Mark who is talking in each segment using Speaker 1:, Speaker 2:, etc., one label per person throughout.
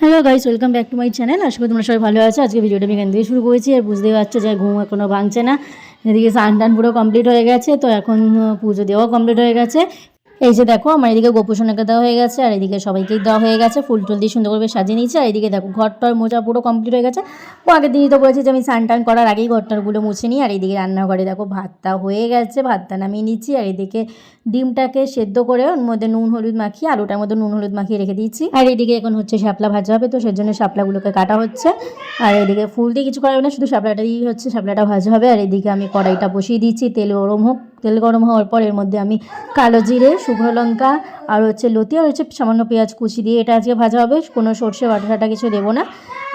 Speaker 1: Hello guys, welcome back to my channel. আশা করি তোমরা সবাই ভালো আছো। আজকে ভিডিওটা আমি এখান থেকে শুরু করেছি, আর বুঝতেই পারছ যে ঘুম এখনও ভাঙছে না। এদিকে স্নান টান পুরো কমপ্লিট হয়ে গেছে, তো এখন পুজো দেওয়াও কমপ্লিট হয়ে গেছে। এই যে দেখো, আমার এদিকে গোপুসোনাকে দেওয়া হয়ে গেছে, আর এদিকে সবাইকেই দেওয়া হয়ে গেছে। ফুল টুল দিয়ে সুন্দর করে সাজিয়ে নিয়েছে, আর এদিকে দেখো, ঘরটার মোজা পুরো কমপ্লিট হয়ে গেছে। ও আগের দিনই তো বলেছি যে আমি স্নান টান করার আগেই ঘরটারগুলো মুছে নিই, আর এদিকে রান্নাঘরে দেখো, ভাতটা হয়ে গেছে, ভাতটা নামিয়ে নিচ্ছি, আর এদিকে ডিমটাকে সেদ্ধ করে ওর মধ্যে নুন, হলুদ মাখিয়ে, আলুটার মধ্যে নুন, হলুদ মাখিয়ে রেখে দিয়েছি। আর এদিকে এখন হচ্ছে শাপলা ভাজা হবে, তো সেজন্য শাপলাগুলোকে কাটা হচ্ছে। আর এদিকে ফুল দিয়ে কিছু করা না, শুধু শাপলাটাই হচ্ছে, শাপলাটা ভাজা হবে। আর এদিকে আমি কড়াইটা বসিয়ে দিচ্ছি তেল গরম হোক, তেল গরম হওয়ার পর এর মধ্যে আমি কালো জিরে, শুকনো লঙ্কা, আর হচ্ছে লতি, আর হচ্ছে সামান্য পেঁয়াজ কুচি দিয়ে এটা আজকে ভাজা হবে। কোনো সর্ষে, বাটা টাটা কিছু দেবো না।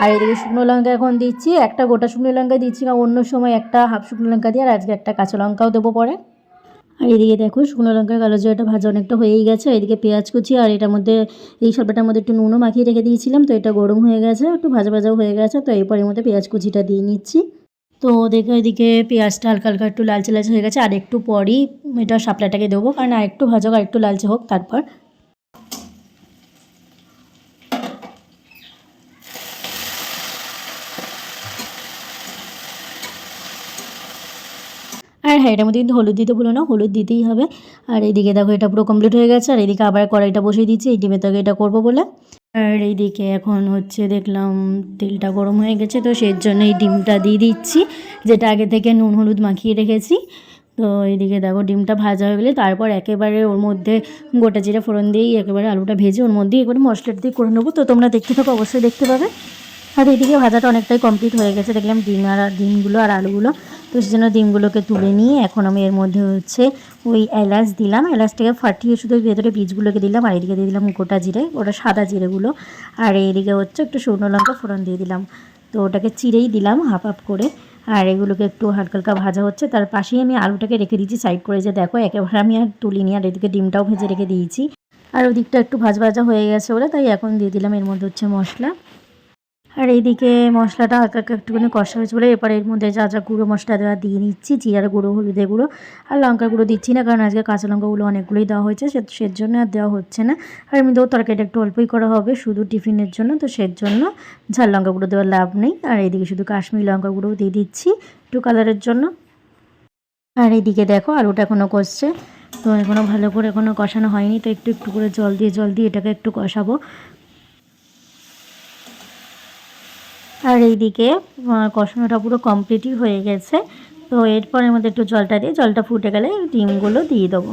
Speaker 1: আর এদিকে শুকনো লঙ্কা এখন দিচ্ছি, একটা গোটা শুকনো লঙ্কা দিচ্ছি না অন্য সময় একটা হাফ শুকনো লঙ্কা দিয়ে আর আজকে একটা কাঁচা লঙ্কাও দেবো পরে। আর এদিকে দেখো শুকনো লঙ্কার কালো জিরাটা ভাজা অনেকটা হয়েই গেছে। এদিকে পেঁয়াজ কুচি আর এটার মধ্যে এই সবটার মধ্যে একটু নুনও মাখিয়ে রেখে দিয়েছিলাম, তো এটা গরম হয়ে গেছে, একটু ভাজা ভাজাও হয়ে গেছে, তো এরপর এর মধ্যে পেঁয়াজ কুচিটা দিয়ে নিচ্ছি। তো দেখো এদিকে পেঁয়াজটা হালকা হালকা একটু লালচে লালচে হয়ে গেছে, আর একটু পরই এটা শাপলাটাকে দেবো, কারণ আর একটু ভাজা আর একটু লালচে হোক তারপর। আর হ্যাঁ এটার মধ্যে কিন্তু হলুদ দিতে ভুলো না, হলুদ দিতেই হবে। আর এইদিকে দেখো এটা পুরো কমপ্লিট হয়ে গেছে, আর এদিকে আবার কড়াইটা বসিয়ে দিচ্ছি, এই ডিমের তরকারি এটা করব বলে। আর এইদিকে এখন হচ্ছে দেখলাম তেলটা গরম হয়ে গেছে, তো সেই জন্য এই ডিমটা দিয়ে দিচ্ছি, যেটা আগে থেকে নুন হলুদ মাখিয়ে রেখেছি। তো এইদিকে দেখো ডিমটা ভাজা হয়ে গেলে তারপর একেবারে ওর মধ্যে গোটা জিরা ফোড়ন দিয়েই একেবারে আলুটা ভেজে ওর মধ্যে একেবারে মশলাটা দিয়ে করে নেব। তো তোমরা দেখতে থাকো, অবশ্যই দেখতে পাবে। আর এদিকে ভাজাটা অনেকটাই কমপ্লিট হয়ে গেছে, দেখলাম ডিম আর ডিমগুলো আর আলুগুলো তো সেজন্য ডিমগুলোকে তুলে নিয়ে এখন আমি এর মধ্যে হচ্ছে ওই এলাচ দিলাম। এলাচটাকে ফাটিয়ে শুধু ভেতরে বীজগুলোকে দিলাম, আর এদিকে দিয়ে দিলাম গোটা জিরে, ওটা সাদা জিরেগুলো। আর এইদিকে হচ্ছে একটু শুকনো লঙ্কা ফোড়ন দিয়ে দিলাম। তো ওটাকে চিরেই দিলাম হাফ হাফ করে। আর এগুলোকে একটু হালকা হালকা ভাজা হচ্ছে। তার পাশেই আমি আলুটাকে রেখে দিয়েছি সাইড করে যে দেখো, একেবারে আমি আর তুলিনি, আর এদিকে ডিমটাও ভেজে রেখে দিয়েছি। আর ওদিকটা একটু ভাজা ভাজা হয়ে গেছে বলে, তাই এখন দিয়ে দিলাম এর মধ্যে হচ্ছে মশলা। আর এইদিকে মশলাটা হালকা একটুখানি কষা হয়েছে বলে এবার এর মধ্যে যা যা গুঁড়ো মশলা দেওয়া দিয়ে নিচ্ছি, জিরার গুঁড়ো, হলুদের গুঁড়ো আর লঙ্কার গুঁড়ো দিচ্ছি না, কারণ আজকে কাঁচা লঙ্কাগুলো অনেকগুলোই দেওয়া হয়েছে, সে সের জন্য আর দেওয়া হচ্ছে না। আর এমনিতেও তরকারিটা একটু অল্পই করা হবে, শুধু টিফিনের জন্য, তো সের জন্য ঝাল লঙ্কা গুঁড়ো দেওয়ার লাভ নেই। আর এইদিকে শুধু কাশ্মীর লঙ্কা গুঁড়োও দিয়ে দিচ্ছি একটু কালারের জন্য। আর এইদিকে দেখো আলুটা এখনও কষছে, তো এখনও ভালো করে এখনও কষানো হয়নি, তো একটু একটু করে জল দিয়ে জল দিয়ে এটাকে একটু কষাবো। আর এইদিকে কষানোটা পুরো কমপ্লিটই হয়ে গেছে। তো এরপরে আমাদের একটু জলটা দিয়ে, জলটা ফুটে গেলে ডিমগুলো দিয়ে দেবো।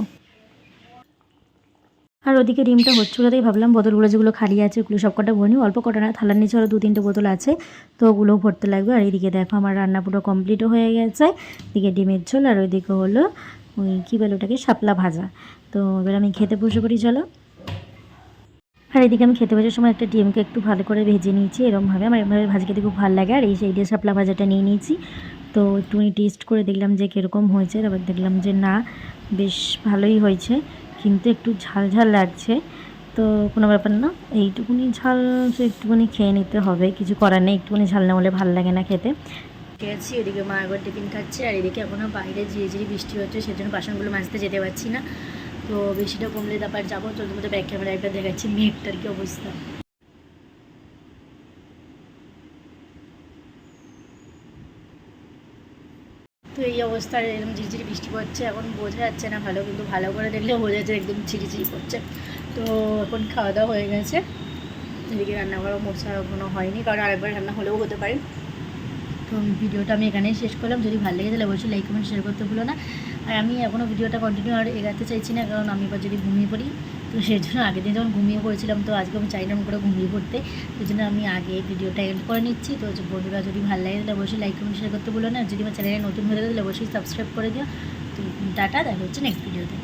Speaker 1: আর ওদিকে ডিমটা হচ্ছিল তাই ভাবলাম, বোতলগুলো যেগুলো খালি আছে, ওগুলো সব কটা ভরি অল্প কটা না, থালার নিচে আরও দু তিনটে বোতল আছে, তো ওগুলোও ভরতে লাগবে। আর এইদিকে দেখো আমার রান্না পুরো কমপ্লিটও হয়ে গেছে। এদিকে ডিমের ঝোল, আর ওইদিকে হলো ওই কী বলে ওটাকে, শাপলা ভাজা। তো এবার আমি খেতে বসে করি চলো। আর এদিকে আমি খেতে বসার সময় একটা ডিমকে একটু ভালো করে ভেজে নিয়েছি এরকমভাবে আমার এরমভাবে ভাজি খেতে খুব ভালো লাগে, আর এই সেই দিয়ে শাপলা ভাজাটা নিয়ে নিয়েছি। তো একটুখানি টেস্ট করে দেখলাম যে কীরকম হয়েছে, তারপর দেখলাম যে না, বেশ ভালোই হয়েছে, কিন্তু একটু ঝাল ঝাল লাগছে। তো কোনো ব্যাপার না, এইটুকুনি ঝাল একটুখানি খেয়ে নিতে হবে, কিছু করার নেই, একটুখানি ঝাল না হলে ভালো লাগে না খেতে। খেয়েছি এদিকে মা একবার টিফিন খাচ্ছে, আর এদিকে এখনও বাইরে ঝিরি ঝিরি বৃষ্টি হচ্ছে, সেজন্য বাসনগুলো মাজতে যেতে পারছি না। তো বৃষ্টিটা কমলে তারপর যাব। চলতে মধ্যে ব্যাক ক্যামেরা একবার দেখাচ্ছি, মেঘটার কি অবস্থা। তো এই অবস্থায় এরকম ঝিরঝিরি বৃষ্টি পড়ছে, এখন বোঝা যাচ্ছে না ভালো, কিন্তু ভালো করে দেখলে বোঝা যাচ্ছে একদম ঝিরিঝিরি পড়ছে। তো এখন খাওয়া দাওয়া হয়ে গেছে। এদিকে রান্না করা মোছা কোনো হয়নি, কারণ আরেকবার রান্না হলেও হতে পারে। তো ভিডিওটা আমি এখানেই শেষ করলাম। যদি ভালো লেগে তাহলে অবশ্যই লাইক কমেন্ট শেয়ার করতে ভুলো না। আর আমি এখনও ভিডিওটা কন্টিনিউ আর এগাতে চাইছি না, কারণ আমি এবার যদি ঘুমিয়ে পড়ি, তো সেই জন্য আগের দিন যখন ঘুমিয়ে পড়েছিলাম, তো আজকে আমি চাইলাম করে ঘুমিয়ে পড়তে। সেই জন্য আমি আগে ভিডিওটা এন্ড করে নিচ্ছি। তো বন্ধুরা, যদি ভালো লাগে তাহলে অবশ্যই লাইক কমেন্ট শেয়ার করতে বলো না। যদি আমার চ্যানেলে নতুন হয়ে থাকে তাহলে অবশ্যই সাবস্ক্রাইব করে দিও। তো ডাটা দেখা হচ্ছে নেক্সট ভিডিওতে